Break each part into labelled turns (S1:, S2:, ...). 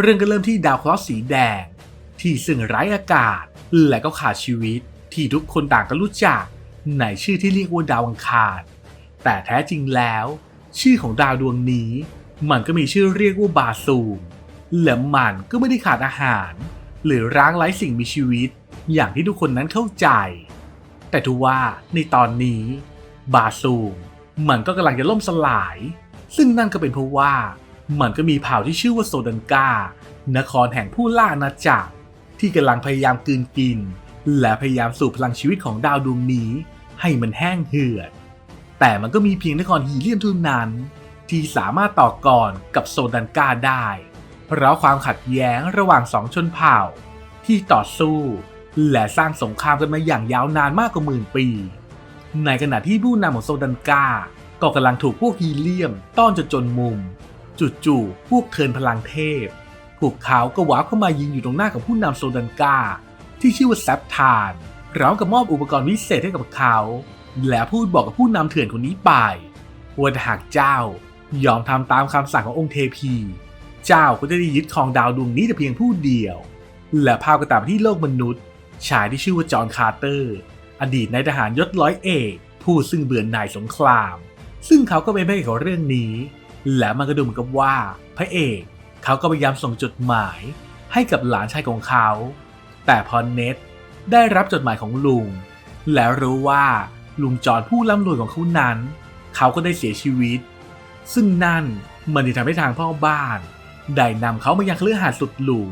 S1: เรื่องก็เริ่มที่ดาวเคราะห์สีแดง ที่ซึ่งไร้อากาศ และก็ขาดชีวิต ที่ทุกคนต่างก็รู้จัก ในชื่อที่เรียกว่าดาวอังคารแต่แท้จริงแล้ว ชื่อของดาวดวงนี้ มันก็มีชื่อเรียกว่าบาซูมและมันก็ไม่ได้ขาดอาหาร หรือร้างไร้สิ่งมีชีวิต อย่างที่ทุกคนนั้นเข้าใจ แต่ทว่าในตอนนี้ บาซูมมันก็กำลังจะล่มสลาย ซึ่งนั่นก็เป็นเพราะว่า มันก็มีเผ่าที่ชื่อว่าโซดันกานครแห่งผู้ล่าอาณาจักรที่กำลังพยายามกืนกิน และพยายามสูบพลังชีวิตของดาวดวงนี้ ให้มันแห้งเหือด แต่มันก็มีเพียงนครฮีเลียมเท่านั้น ที่สามารถต่อกรกับโซดันกาได้ เพราะความขัดแย้งระหว่างสองชนเผ่า ที่ต่อสู้ และสร้างสงครามกันมาอย่างยาวนานมากกว่าหมื่นปี ในขณะที่ผู้นำของโซดันกาก็กำลังถูกพวกฮีเลียมต้อนจนจนมุม จู่ๆพวกเทินพลังเทพ พวกเขาก็วาร์ปเข้ามายิงอยู่ตรงหน้าของผู้นำโซดันกาที่ชื่อว่าแซปทานร้อมกับมอบอุปกรณ์วิเศษให้กับเขา และพูดบอกกับผู้นำเถื่อนคนนี้ไปว่าหากเจ้ายอมทำตามคำสั่งขององค์เทพี เจ้าก็จะได้ยึดครองดาวดวงนี้แต่เพียงผู้เดียว และพาก็ตามที่โลกมนุษย์ ชายที่ชื่อว่าจอห์นคาร์เตอร์ อดีตนายทหารยศร้อยเอก ผู้ซึ่งเบื่อหน่ายสงคราม ซึ่งเขาก็เป็นพระเอกของเรื่องนี้ และมันก็ดูเหมือนกับว่า พระเอกเขาก็พยายามส่งจดหมายให้กับหลานชายของเขา แต่พอเน็ตได้รับจดหมายของลุง แล้วรู้ว่าลุงจอห์นผู้ร่ำรวยของเขานั้น เขาก็ได้เสียชีวิต ซึ่งนั่นมันจะทำให้ทางพ่อบ้าน ได้นำเขามายังเครือหาดสุดหรู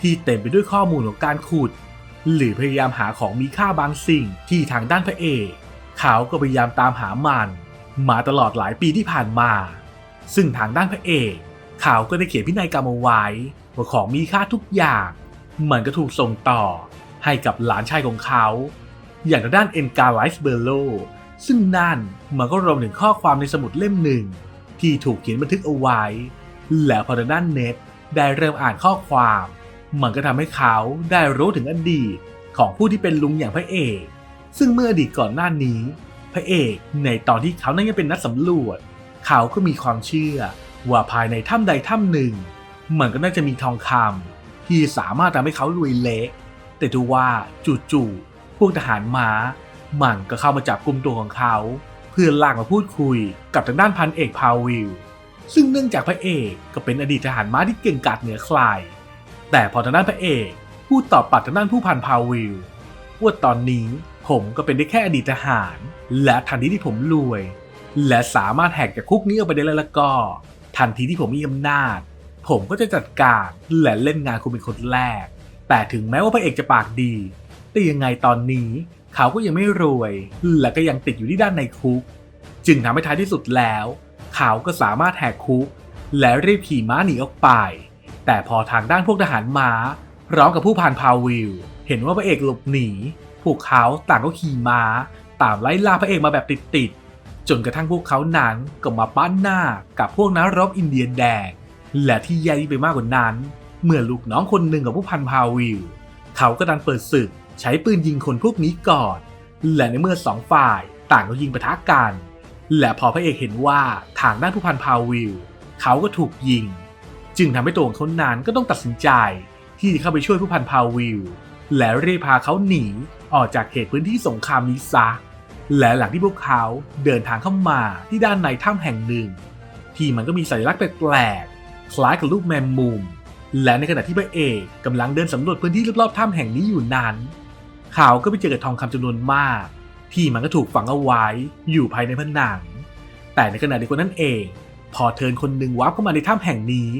S1: ที่เต็มไปด้วยข้อมูลของการขุด หรือพยายามหาของมีค่าบางสิ่งที่ทางด้านพระเอก เขาก็พยายามตามหามัน มาตลอดหลายปีที่ผ่านมา ซึ่งทางด้านพระเอกเขาก็ได้เขียนพินัยกรรมเอาไว้ว่าของมีค่าทุกอย่างมันก็ถูกส่งต่อให้กับหลานชายของเขา อย่างทางด้านเอ็นการไลส์เบอร์โลซึ่งนั่นมันก็รวมถึงข้อความในสมุดเล่มหนึ่ง ที่ถูกเขียนบันทึกเอาไว้ แล้วพอทางด้านเน็ตได้เริ่มอ่านข้อความ มันก็ทำให้เขาได้รู้ถึงอดีตของผู้ที่เป็นลุงอย่างพระเอก ซึ่งเมื่ออดีตก่อนหน้านี้ พระเอกในตอนที่เขานั้นยังเป็นนักสำรวจ เขาก็มีความเชื่อว่าภายในถ้ำใดถ้ำหนึ่งมันก็น่าจะมีทองคำที่สามารถทำให้เขารวยเละแต่ดูว่าจู่ๆพวกทหารม้ามันก็เข้ามาจับกลุ่มตัวของเขา เพื่อลากมาพูดคุยกับทางด้านพันเอกพาวิลซึ่งเนื่องจากพระเอกก็เป็นอดีตทหารม้าที่เก่งกาจเหนือใครแต่พอทางด้านพระเอกพูดตอบปัดทางด้านผู้พันพาวิลว่าตอนนี้ผมก็เป็นได้แค่อดีตทหาร และทันทีที่ผมรวย และสามารถแหกจากคุกนี้ออกไปได้แล้วแล้วก็ ทันทีที่ผมมีอำนาจ ผมก็จะจัดการและเล่นงานคุณเป็นคนแรก แต่ถึงแม้ว่าพระเอกจะปากดี แต่ยังไงตอนนี้เขาก็ยังไม่รวย และก็ยังติดอยู่ที่ด้านในคุก จึงทำให้ท้ายที่สุดแล้ว เขาก็สามารถแหกคุก และรีบขี่ม้าหนีออกไป แต่พอทางด้านพวกทหารม้าพร้อมกับผู้พันพาวิลเห็นว่าพระเอกหลบหนีพวกเขาต่างก็ขี่ม้า ตามไล่ล่าพระเอกมาแบบติดๆ จนกระทั่งพวกเขานั้นก็มาปั้นหน้ากับพวกนักรบอินเดียนแดง และที่แย่ไปมากกว่านั้น เมื่อลูกน้องคนหนึ่งของผู้พันพาวิล เขาก็ดันเปิดศึกใช้ปืนยิงคนพวกนี้ก่อน และในเมื่อสองฝ่ายต่างก็ยิงปะทะกัน และพอพระเอกเห็นว่าทางด้านผู้พันพาวิล เขาก็ถูกยิง จึงทำให้ตัวของเขานั้นก็ต้องตัดสินใจ ที่จะเข้าไปช่วยผู้พันพาวิล และรีบพาเขาหนีออกจากเขตพื้นที่สงครามนี้ซะ และหลังที่พวกเขาเดินทางเข้ามาที่ด้านในถ้ำแห่งหนึ่ง ที่มันก็มีสัญลักษณ์แปลกๆคล้ายกับรูปแมงมุม และในขณะที่พระเอกกำลังเดินสำรวจพื้นที่รอบๆถ้ำแห่งนี้อยู่นั้น เขาก็ไปเจอกับทองคำจำนวนมาก ที่มันก็ถูกฝังเอาไว้อยู่ภายในผนัง แต่ในขณะเดียวกันนั่นเอง พอเทินคนหนึ่งวาร์ปเข้ามาในถ้ำแห่งนี้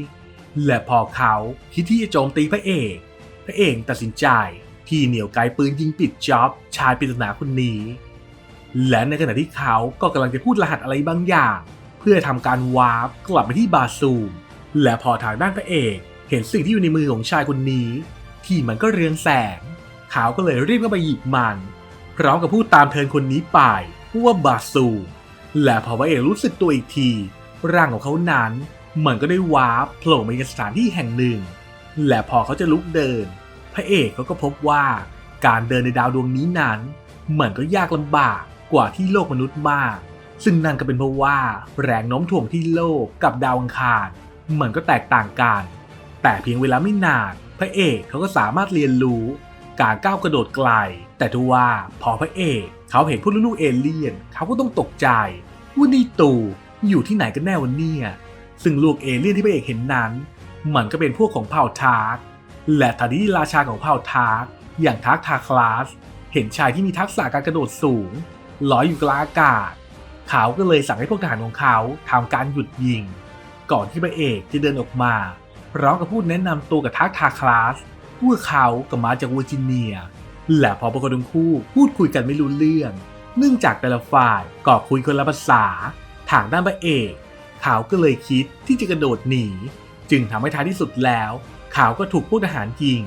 S1: และพอเขาคิดที่จะโจมตีพระเอก พระเอกตัดสินใจที่เหนี่ยวไกปืนยิงปิดจ็อบชายปริศนาคนนี้ และในขณะที่เขาก็กำลังจะพูดรหัสอะไรบางอย่าง เพื่อทำการวาร์ปกลับไปที่บาซูม และพอทางด้านพระเอกเห็นสิ่งที่อยู่ในมือของชายคนนี้ ที่มันก็เรืองแสง เขาก็เลยรีบเข้าไปหยิบมัน พร้อมกับพูดตามเทินคนนี้ไปว่าบาซูม และพอพระเอกรู้สึกตัวอีกที ร่างของเขานั้น มันก็ได้วาร์ปโผล่มายังสถานที่แห่งหนึ่ง และพอเขาจะลุกเดิน พระเอกเขาก็พบว่าการเดินในดาวดวงนี้นั้นเหมือนก็ยากลำบาก กว่าที่โลกมนุษย์มาก ซึ่งนั่นก็เป็นเพราะว่าแรงโน้มถ่วงที่โลกกับดาวอังคารเหมือนก็แตกต่างกัน แต่เพียงเวลาไม่นาน พระเอกเขาก็สามารถเรียนรู้ การก้าวกระโดดไกล แต่ทว่าพอพระเอกเขาเห็นพวกลูกเอเลี่ยนเขาก็ต้องตกใจว่านี่ตูอยู่ที่ไหนกันแน่วันเนี่ยซึ่งลูกเอเลี่ยนที่พระเอกเห็นนั้น มันก็เป็นพวกของเผ่าทาร์กและทันทีที่ราชาของเผ่าทาร์กอย่างทักทาคลาส เห็นชายที่มีทักษะการกระโดดสูง ลอยอยู่กลางอากาศ เขาก็เลยสั่งให้พวกทหารของเขาทำการหยุดยิง ก่อนที่พระเอกจะเดินออกมาพร้อมกับพูดแนะนำตัวกับทักทาคลาสว่าเขาก็มาจากเวอร์จิเนีย และพอพวกเขาทั้งคู่พูดคุยกันไม่รู้เรื่อง เนื่องจากแต่ละฝ่ายก็คุยคนละภาษา ทางด้านพระเอกเขาก็เลยคิดที่จะกระโดดหนี จึงทำให้ท้ายที่สุดแล้วเขาก็ถูกพวกทหารยิง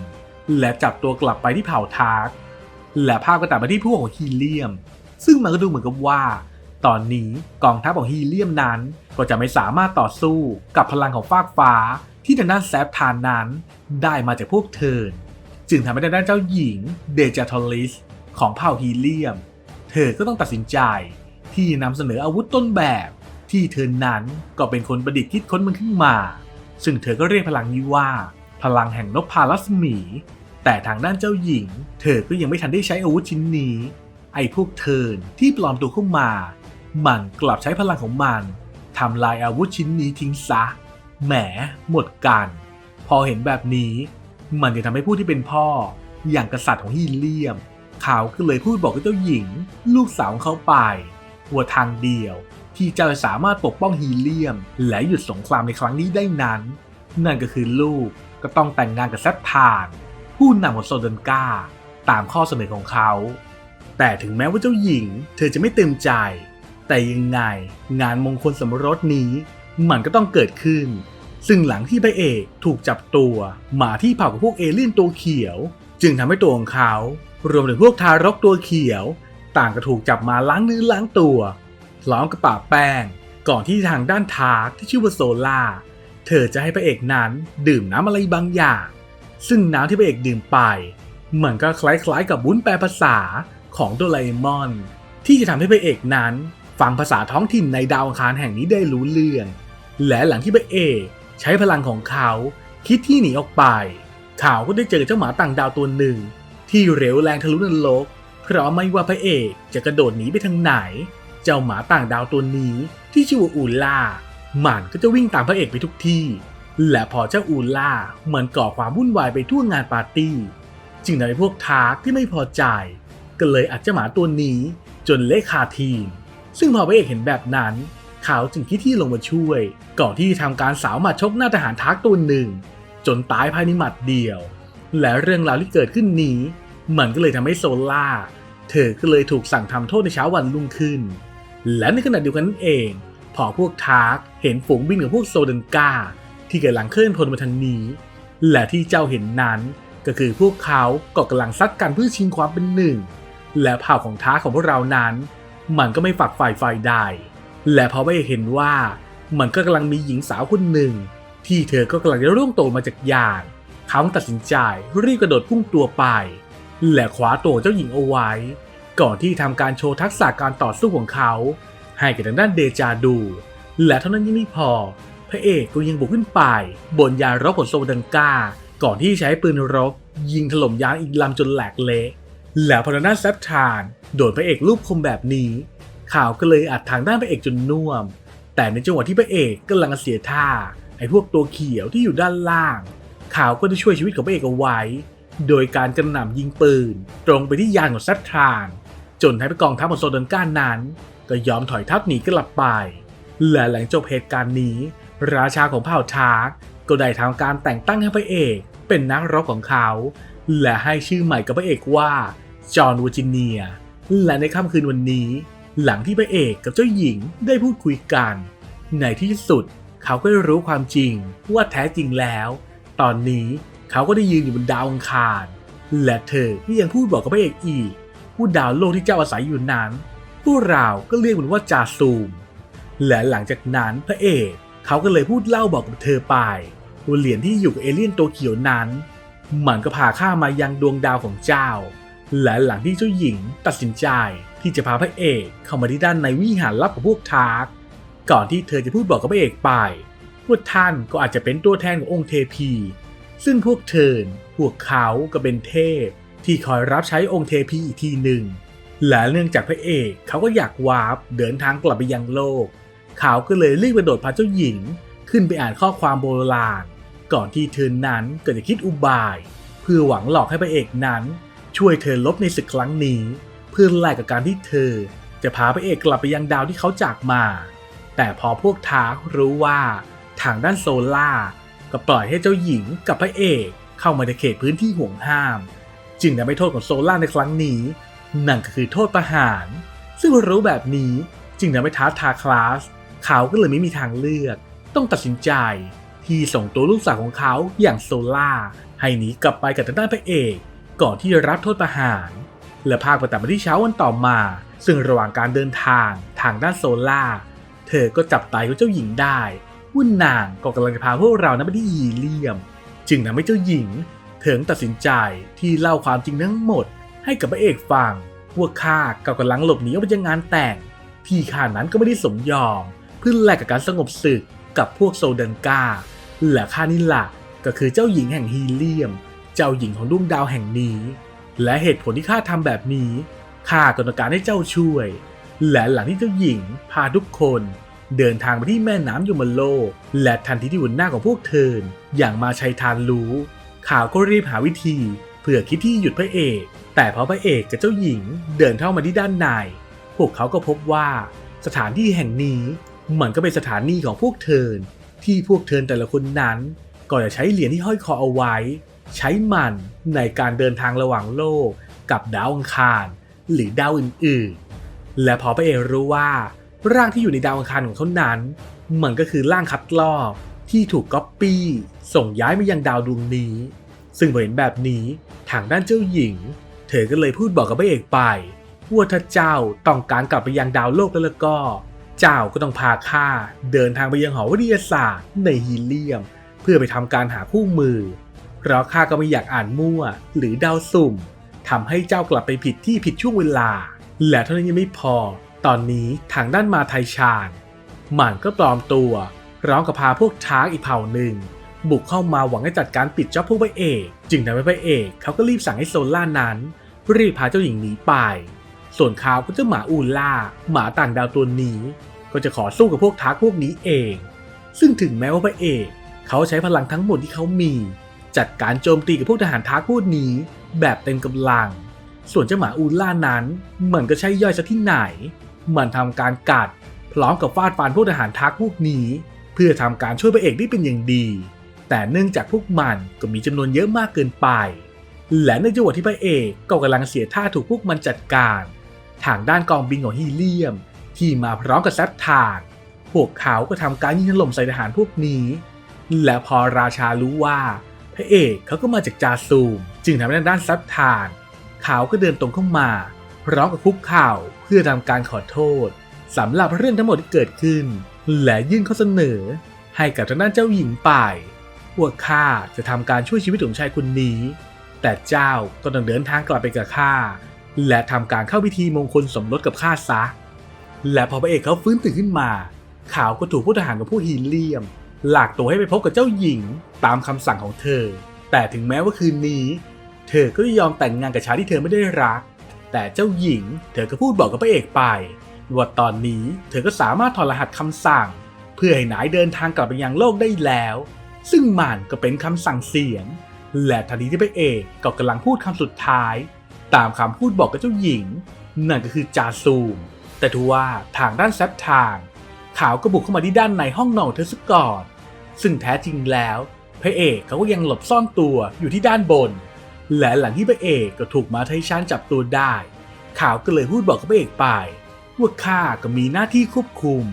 S1: และจับตัวกลับไปที่เผ่าทาร์กและภาพก็ตัดมาที่พวกของฮีเลียม ซึ่งมันก็ดูเหมือนกับว่า ตอนนี้กองทัพของฮีเลียมนั้น ก็จะไม่สามารถต่อสู้กับพลังของฟากฟ้า ที่ทางด้านแซฟทานนั้น ได้มาจากพวกเทิร์นจึงทำให้ทางด้านเจ้าหญิงเดจาทอลิสของเผ่าฮีเลียม เธอก็ต้องตัดสินใจที่นำเสนออาวุธต้นแบบ ที่เธอนั้นก็เป็นคนประดิษฐ์คิดค้นมันขึ้นมา ซึ่งเธอก็เรียกพลังนี้ว่า พลังแห่งนพพารัศมี แต่ทางด้านเจ้าหญิง เธอก็ยังไม่ทันได้ใช้อาวุธชิ้นนี้ ไอ้พวกเทินที่ปลอมตัวเข้ามา มันกลับใช้พลังของมันทำลายอาวุธชิ้นนี้ทิ้งซะ แหมหมดกัน พอเห็นแบบนี้ มันจะทำให้ผู้ที่เป็นพ่อ อย่างกษัตริย์ของฮีเลียม เขาก็เลยพูดบอกกับเจ้าหญิง ลูกสาวของเขาไปว่าทางเดียวที่เจ้าจะสามารถปกป้องฮีเลียม และหยุดสงครามในครั้งนี้ได้นั้น นั่นก็คือลูกก็ต้องแต่งงานกับแซปทาน ผู้นำของโซเดนกาตามข้อเสนอของเขา แต่ถึงแม้ว่าเจ้าหญิง เธอจะไม่เต็มใจ แต่ยังไงงานมงคลสมรสนี้ มันก็ต้องเกิดขึ้น ซึ่งหลังที่พระเอกถูกจับตัวมาที่เผ่าของพวกเอเลี่ยนตัวเขียว จึงทำให้ตัวของเขา รวมถึงพวกทารกตัวเขียว ต่างก็ถูกจับมาล้างเนื้อล้างตัวพร้อมกับปะแป้ง ก่อนที่ทางด้านทาร์ที่ชื่อว่าโซล่าเธอจะให้พระเอกนั้นดื่มน้ำอะไรบางอย่าง ซึ่งน้ำที่พระเอกดื่มไปเหมือนก็คล้ายๆกับวุ้นแปลภาษา ของโดราเอมอน ที่จะทำให้พระเอกนั้นฟังภาษาท้องถิ่นในดาวอังคารแห่งนี้ได้รู้เรื่อง และหลังที่พระเอกใช้พลังของเขาคิดที่หนีออกไป เขาก็ได้เจอเจ้าหมาต่างดาวตัวหนึ่ง ที่เร็วแรงทะลุนรกเพราะไม่ว่าพระเอกจะกระโดดหนีไปทางไหน เจ้าหมาต่างดาวตัวนี้ที่ชื่อว่าอูล่ามันก็จะวิ่งตามพระเอกไปทุกที่ และพอเจ้าอูล่าเหมือนก่อความวุ่นวายไปทั่วงานปาร์ตี้ จึงทำให้พวกทาร์กที่ไม่พอใจ ก็เลยอัดเจ้าหมาตัวนี้จนเละคาทีม ซึ่งพอพระเอกเห็นแบบนั้น เขาจึงคิดที่ลงมาช่วย ก่อนที่จะทำการสาวหมัดชกหน้าทหารทาร์กตัวหนึ่ง จนตายภายในหมัดเดียว และเรื่องราวที่เกิดขึ้นนี้ มันก็เลยทำให้โซล่า เธอก็เลยถูกสั่งทำโทษในเช้าวันรุ่งขึ้น และในขณะเดียวกันนั่นเอง พอพวกทาร์กเห็นฝูงบินของพวกโซเดนกาที่กำลังเคลื่อนพลมาทางนี้ และที่เจ้าเห็นนั้นก็คือพวกเขาก็กำลังซัดกันเพื่อชิงความเป็นหนึ่ง และเผ่าของท้าของพวกเรานั้น มันก็ไม่ฝักฝ่ายฝ่ายใด และพอไม่เห็นว่ามันก็กำลังมีหญิงสาวคนหนึ่ง ที่เธอก็กำลังจะร่วงโตมาจากยานเขาตัดสินใจรีบกระโดดพุ่งตัวไป และคว้าตัวเจ้าหญิงเอาไว้ ก่อนที่ทำการโชว์ทักษะการต่อสู้ของเขา ให้กับทางด้านเดจาดู และเท่านั้นยังไม่พอ พระเอกก็ยังบุกขึ้นไป บนยานรบของโซดังกาก่อนที่ใช้ปืนรบ ยิงถล่มยานอีกลำจนแหลกเละ แล้วพอทางด้านแซปทานโดนพระเอกรูปคมแบบนี้ ข่าวก็เลยอัดทางด้านพระเอกจนน่วม แต่ในจังหวะที่พระเอกกำลังเสียท่าไอ้พวกตัวเขียวที่อยู่ด้านล่าง ข่าวก็ได้ช่วยชีวิตของพระเอกเอาไว้ โดยการกระหน่ำยิงปืน ตรงไปที่ยานของแซปทาน จนทำให้กองทัพของโซเดนก้านนั้น ก็ยอมถอยทัพหนีกลับไป และหลังจบเหตุการณ์นี้ ราชาของเผ่าทาร์กก็ได้ทำการแต่งตั้งให้พระเอก เป็นนักรบของเขา และให้ชื่อใหม่กับพระเอกว่า จอห์นเวอร์จิเนีย และในค่ำคืนวันนี้ หลังที่พระเอกกับเจ้าหญิงได้พูดคุยกัน ในที่สุดเขาก็ได้รู้ความจริงว่าแท้จริงแล้ว ตอนนี้เขาก็ได้ยืนอยู่บนดาวอังคาร และเธอก็ยังพูดบอกกับพระเอกอีก ผู้ดาวโลกที่เจ้าอาศัยอยู่นั้นพวกเราก็เรียกมันว่าจาซูม และหลังจากนั้นพระเอกเขาก็เลยพูดเล่าบอกกับเธอไปว่าเหรียญที่อยู่กับเอเลี่ยนตัวเขียวนั้น มันก็พาข้ามายังดวงดาวของเจ้า และหลังที่เจ้าหญิงตัดสินใจที่จะพาพระเอกเข้ามาที่ด้านในวิหารลับของพวกทาร์กก่อนที่เธอจะพูดบอกกับพระเอกไปว่าท่านก็อาจจะเป็นตัวแทนขององค์เทพี ซึ่งพวกเทิร์นพวกเขาก็เป็นเทพ ที่คอยรับใช้องค์เทพีอีกทีหนึ่ง และเนื่องจากพระเอกเขาก็อยากวาร์ปเดินทางกลับไปยังโลก เขาก็เลยรีบกระโดดพาเจ้าหญิงขึ้นไปอ่านข้อความโบราณ ก่อนที่เธอนั้นก็จะคิดอุบาย เพื่อหวังหลอกให้พระเอกนั้น ช่วยเธอลบในศึกครั้งนี้ เพื่อแลกกับการที่เธอ จะพาพระเอกกลับไปยังดาวที่เขาจากมา แต่พอพวกทารู้ว่าทางด้านโซล่าก็ปล่อยให้เจ้าหญิงกับพระเอกเข้ามาในเขตพื้นที่ห่วงห้าม จึงทำให้โทษของโซล่าในครั้งนี้นั่นก็คือโทษประหาร ซึ่งรู้แบบนี้จึงทำให้ท้าทาคลาส เขาก็เลยไม่มีทางเลือก ต้องตัดสินใจ ที่ส่งตัวลูกสาวของเขาอย่างโซล่าให้หนีกลับไปกับทางด้านพระเอก ก่อนที่จะรับโทษประหาร และภาคประตัดมาที่เช้าวันต่อมา ซึ่งระหว่างการเดินทางทางด้านโซล่า เธอก็จับตายของเจ้าหญิงได้ว่านางก็กำลังจะพาพวกเรานั้นไปที่ยีเลียม จึงทำให้เจ้าหญิงเถิงตัดสินใจที่เล่าความจริงทั้งหมด ให้กับพระเอกฟังว่าข้าก็กำลังหลบหนีออกไปจากงานแต่ง ที่ข้านั้นก็ไม่ได้สมยอมเพื่อแลกกับการสงบศึกกับพวกโซเดนกา และข้านี่แหละก็คือเจ้าหญิงแห่งฮีเลียม เจ้าหญิงของดวงดาวแห่งนี้ และเหตุผลที่ข้าทำแบบนี้ข้าก็ต้องการให้เจ้าช่วย และหลังที่เจ้าหญิงพาทุกคนเดินทางไปที่แม่น้ำยมโลก และทันทีที่หุ่นหน้าของพวกเธออย่างมาชัยทานรู้ข่าวก็รีบหาวิธี เพื่อคิดที่หยุดพระเอก แต่พอพระเอกกับเจ้าหญิงเดินเข้ามาที่ด้านใน พวกเขาก็พบว่า สถานที่แห่งนี้มันก็เป็นสถานีของพวกเทิร์น ที่พวกเทิร์นแต่ละคนนั้น ก็จะใช้เหรียญที่ห้อยคอเอาไว้ ใช้มันในการเดินทางระหว่างโลกกับดาวอังคาร หรือดาวอื่นๆ และพอพระเอกรู้ว่า ร่างที่อยู่ในดาวอังคารของเขานั้น มันก็คือร่างคัดลอกที่ถูกก๊อปปี้ส่งย้ายมายังดาวดวงนี้ ซึ่งพอเห็นแบบนี้ทางด้านเจ้าหญิง เธอก็เลยพูดบอกกับพระเอกไปว่าถ้าเจ้าต้องการกลับไปยังดาวโลกแล้วก็ เจ้าก็ต้องพาข้าเดินทางไปยังหอวิทยาศาสตร์ในฮีเลียม เพื่อไปทำการหาคู่มือ เพราะข้าก็ไม่อยากอ่านมั่ว หรือเดาสุ่มทำให้เจ้ากลับไปผิดที่ผิดช่วงเวลา และเท่านั้นยังไม่พอ ตอนนี้ทางด้านมาไทยชาญมันก็ปลอมตัวร้องกับพาพวกช้างอีกเผ่าหนึ่ง บุกเข้ามาหวังให้จัดการปิดจ็อบพวกพระเอก จึงทำให้พระเอกเขาก็รีบสั่งให้โซล่านั้นรีบพาเจ้าหญิงหนีไป ส่วนเขาก็จะหมาอูล่า หมาต่างดาวตัวนี้ ก็จะขอสู้กับพวกทักพวกนี้เอง ซึ่งถึงแม้ว่าพระเอกเขาใช้พลังทั้งหมดที่เขามี จัดการโจมตีกับพวกทหารทักพวกนี้ แบบเต็มกำลัง ส่วนเจ้าหมาอูล่านั้นมันก็ใช่ย่อยซะที่ไหน มันทำการกัด พร้อมกับฟาดฟันพวกทหารทักพวกนี้ เพื่อทำการช่วยพระเอกได้เป็นอย่างดี แต่เนื่องจากพวกมันก็มีจำนวนเยอะมากเกินไป และในจังหวะที่พระเอกก็กำลังเสียท่าถูกพวกมันจัดการ ทางด้านกองบินของฮีเลียม ที่มาพร้อมกับแซปทาน พวกเขาก็ทำการยิงถล่มใส่ทหารพวกนี้ และพอราชารู้ว่า พระเอกเขาก็มาจากจาซูม จึงทำให้ด้านแซปทาน เขาก็เดินตรงเข้ามา พร้อมกับคุกเข่าเพื่อทำการขอโทษสำหรับเรื่องทั้งหมดที่เกิดขึ้น และยื่นข้อเสนอ ให้กับทางด้านเจ้าหญิงไปว่าข้าจะทำการช่วยชีวิตของชายคนนี้ แต่เจ้าก็ต้องเดินทางกลับไปกับข้าและทำการเข้าพิธีมงคลสมรสกับข้าซะ และพอพระเอกเขาฟื้นตื่นขึ้นมาเขาก็ถูกผู้ทหารกับผู้ฮีเลียม หลากตัวให้ไปพบกับเจ้าหญิงตามคำสั่งของเธอ แต่ถึงแม้ว่าคืนนี้ เธอก็ยอมแต่งงานกับชายที่เธอไม่ได้รัก แต่เจ้าหญิง เธอก็พูดบอกกับพระเอกไปว่าตอนนี้เธอก็สามารถถอดรหัสคำสั่ง เพื่อให้นายเดินทางกลับไปยังโลกได้แล้ว ซึ่งมันก็เป็นคำสั่งเสียง และทันทีที่พระเอกก็กำลังพูดคำสุดท้าย ตามคำพูดบอกกับเจ้าหญิง นั่นก็คือจาซูม แต่ทว่าทางด้านแซปทาง ขาวก็บุกเข้ามาที่ด้านในห้องนอนเธอซะก่อน ซึ่งแท้จริงแล้วพระเอกเขาก็ยังหลบซ่อนตัวอยู่ที่ด้านบน และหลังที่พระเอกก็ถูกมาไทชันจับตัวได้ ขาวก็เลยพูดบอกกับพระเอกไป ว่าข้าก็มีหน้าที่ควบคุม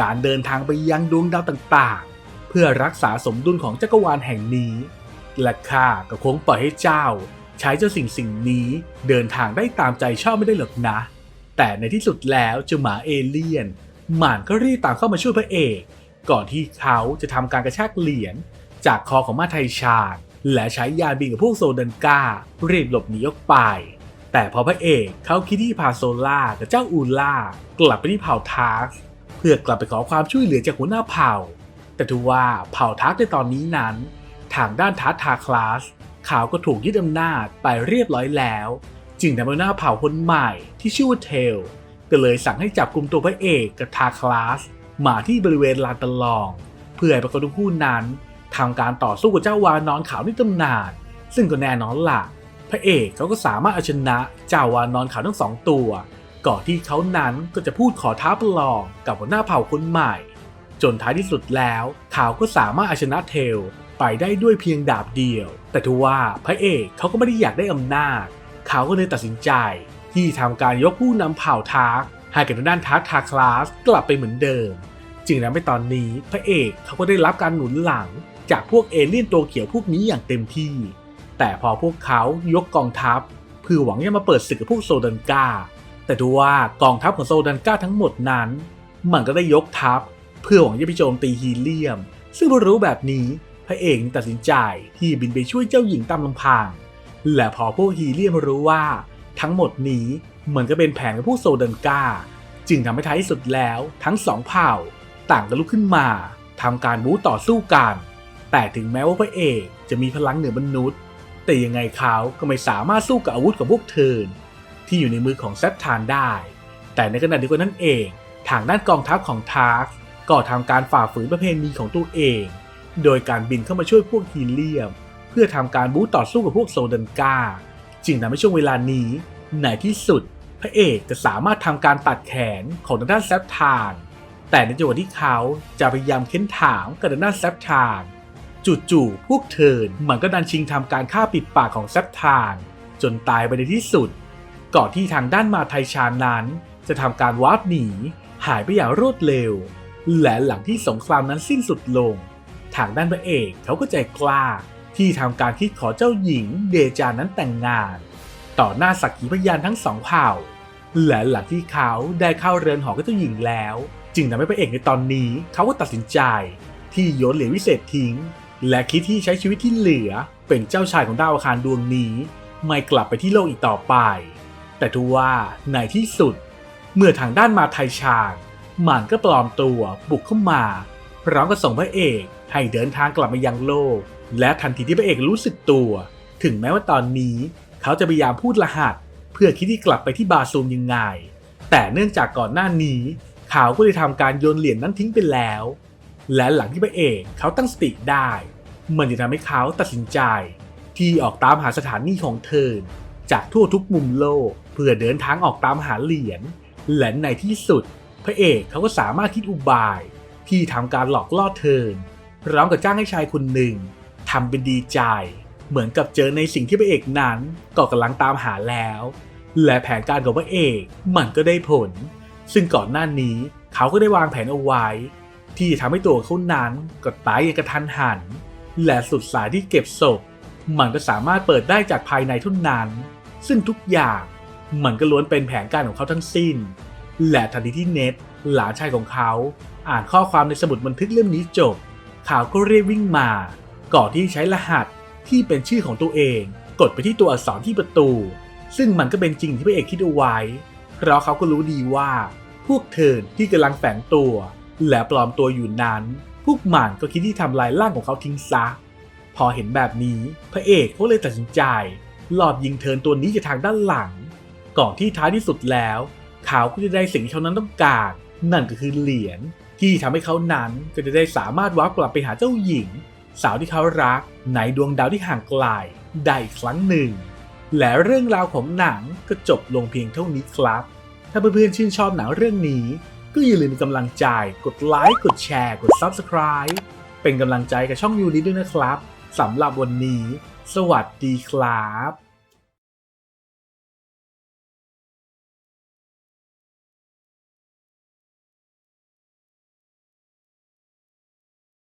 S1: การเดินทางไปยังดวงดาวต่างๆ เพื่อรักษาสมดุลของจักรวาลแห่งนี้ และข้าก็คงปล่อยให้เจ้า ใช้เจ้าสิ่งสิ่งนี้เดินทางได้ตามใจชอบไม่ได้หรอกนะ แต่ในที่สุดแล้วเจ้าหมาเอเลี่ยน หม่านก็รีบตามเข้ามาช่วยพระเอก ก่อนที่เขาจะทำการกระชากเหรียญจากคอของมาไทชาญและใช้ยานบินกับพวกโซเดนการีบหลบหนีออกไป แต่พอพระเอกเขาคิดที่พาโซล่ากับเจ้าอูล่ากลับไปที่เผ่าทาร์กเพื่อกลับไปขอความช่วยเหลือจากหัวหน้าเผ่า แต่ทว่าเผ่าทาร์กในตอนนี้นั้น ทางด้านทัสทาคลาสเขาก็ถูกยึดอำนาจไปเรียบร้อยแล้ว จึงนำหัวหน้าเผ่าคนใหม่ที่ชื่อว่าเทลก็เลยสั่งให้จับกลุ่มตัวพระเอกกับทาคลาสมาที่บริเวณลานตะลอง เพื่อให้ปรากฏทั้งคู่นั้นทำการต่อสู้กับเจ้าวานอนขาวในตำนาน ซึ่งก็แน่นอนล่ะ พระเอกเขาก็สามารถเอาชนะเจ้าวานอนขาวทั้งสองตัว ก่อนที่เขานั้นก็จะพูดขอท้าประลองกับหัวหน้าเผ่าคนใหม่ จนท้ายที่สุดแล้วเขาก็สามารถเอาชนะเทลไปได้ด้วยเพียงดาบเดียว แต่ทว่าพระเอกเขาก็ไม่ได้อยากได้อำนาจ เขาก็เลยตัดสินใจ ที่ทำการยกผู้นำเผ่าทาร์กให้กับทางด้านทาร์กทาคลาสกลับไปเหมือนเดิม จึงทำให้ตอนนี้พระเอกเขาก็ได้รับการหนุนหลัง จากพวกเอเลี่ยนตัวเขียวพวกนี้อย่างเต็มที่ แต่พอพวกเขายกกองทัพเพื่อหวังจะมาเปิดศึกกับพวกโซดันกาแต่ดูว่ากองทัพของโซดันกาทั้งหมดนั้น มันก็ได้ยกทัพ เพื่อหวังจะไปโจมตีฮีเลียม ซึ่งพอรู้แบบนี้พระเอกตัดสินใจที่บินไปช่วยเจ้าหญิงตามลำพัง และพอพวกฮีเลียมรู้ว่า ทั้งหมดนี้เหมือนก็เป็นแผนของพวกโซเดนกา จึงทำให้ท้ายสุดแล้วทั้งสองเผ่า ต่างกันลุกขึ้นมาทำการบู๊ต่อสู้กัน แต่ถึงแม้ว่าพระเอกจะมีพลังเหนือมนุษย์ แต่ยังไงเขาก็ไม่สามารถสู้กับอาวุธของพวกเทิร์นที่อยู่ในมือของแซปทานได้ แต่ในขณะเดียวกันนั่นเอง ทางด้านกองทัพของทาร์กก็ทำการฝ่าฝืนประเพณีของตัวเอง โดยการบินเข้ามาช่วยพวกฮีเลียม พื่อทำการบู๊ต่อสู้กับพวกโซเดนกาจึงทำให้ช่วงเวลานี้ในที่สุด พระเอกจะสามารถทำการตัดแขนของทางด้านแซปทาน แต่ในจังหวะที่เขาจะพยายามเค้นถามกับทางด้านแซปทานจู่ๆพวกเทิร์นมันก็ดันชิงทำการฆ่าปิดปากของแซปทาน จนตายไปในที่สุด ก่อนที่ทางด้านมาไทชานนั้น จะทำการวาร์ปหนี หายไปอย่างรวดเร็ว และหลังที่สงครามนั้นสิ้นสุดลง ทางด้านพระเอกเขาก็ใจกล้า ที่ทำการคิดขอเจ้าหญิงเดจานั้นแต่งงาน ต่อหน้าสักขีพยานทั้งสองเผ่า และหลังที่เขาได้เข้าเรือนหอกับเจ้าหญิงแล้ว จึงทำให้พระเอกในตอนนี้เขาก็ตัดสินใจ ที่โยนเหรียญวิเศษทิ้ง และคิดที่ใช้ชีวิตที่เหลือ เป็นเจ้าชายของดาวอังคารดวงนี้ ไม่กลับไปที่โลกอีกต่อไป แต่ทว่าในที่สุด เมื่อทางด้านมาไทยชาญมันก็ปลอมตัวบุกเข้ามาพร้อมกับส่งพระเอกให้เดินทางกลับมายังโลก และทันทีที่พระเอกรู้สึกตัว ถึงแม้ว่าตอนนี้เขาจะพยายามพูดรหัส เพื่อคิดที่กลับไปที่บาซูมยังไง แต่เนื่องจากก่อนหน้านี้ เขาก็ได้ทำการโยนเหรียญนั้นทิ้งไปแล้ว และหลังที่พระเอกเขาตั้งสติได้ มันจะทำให้เขาตัดสินใจ ที่ออกตามหาสถานีของเธอจากทั่วทุกมุมโลก เพื่อเดินทางออกตามหาเหรียญและในที่สุด พระเอกเขาก็สามารถคิดอุบาย ที่ทำการหลอกล่อเธอพร้อมกับจ้างให้ชายคนหนึ่ง ทำเป็นดีใจ เหมือนกับเจอในสิ่งที่พระเอกนั้นก็กำลังตามหาแล้ว และแผนการของพระเอกมันก็ได้ผล ซึ่งก่อนหน้านี้เขาก็ได้วางแผนเอาไว้ ที่จะทำให้ตัวเขานั้นก็ตายอย่างกระทันหัน และสุดสายที่เก็บศพ มันก็สามารถเปิดได้จากภายในเท่านั้น ซึ่งทุกอย่างมันก็ล้วนเป็นแผนการของเขาทั้งสิ้น และทันทีที่เน็ตหลานชายของเขา อ่านข้อความในสมุดบันทึกเล่มนี้จบเขาก็เรียกวิ่งมา ก่อนที่ใช้รหัสที่เป็นชื่อของตัวเอง กดไปที่ตัวอักษรที่ประตู ซึ่งมันก็เป็นจริงที่พระเอกคิดเอาไว้ เพราะเขาก็รู้ดีว่า พวกเธอที่กำลังแฝงตัว และปลอมตัวอยู่นั้น พวกมันก็คิดที่ทำลายร่างของเขาทิ้งซะ พอเห็นแบบนี้พระเอกก็เลยตัดสินใจ หลอบยิงเทินตัวนี้จากทางด้านหลัง ก่อนที่ท้ายที่สุดแล้วเขาก็จะได้สิ่งที่เขานั้นต้องการ นั่นก็คือเหรียญที่ทำให้เขานั้นก็จะได้สามารถวาร์ปกลับไปหาเจ้าหญิง สาวที่เขารักในดวงดาวที่ห่างไกลได้อีกครั้งหนึ่ง และเรื่องราวของหนังก็จบลงเพียงเท่านี้ครับ ถ้าเพื่อนๆชื่นชอบหนังเรื่องนี้ ก็อย่าลืมกำลังใจ กดไลค์กดแชร์ กด Subscribe เป็นกำลังใจกับช่องยูนิด้วยนะครับสำหรับวันนี้ สวัสดีครับ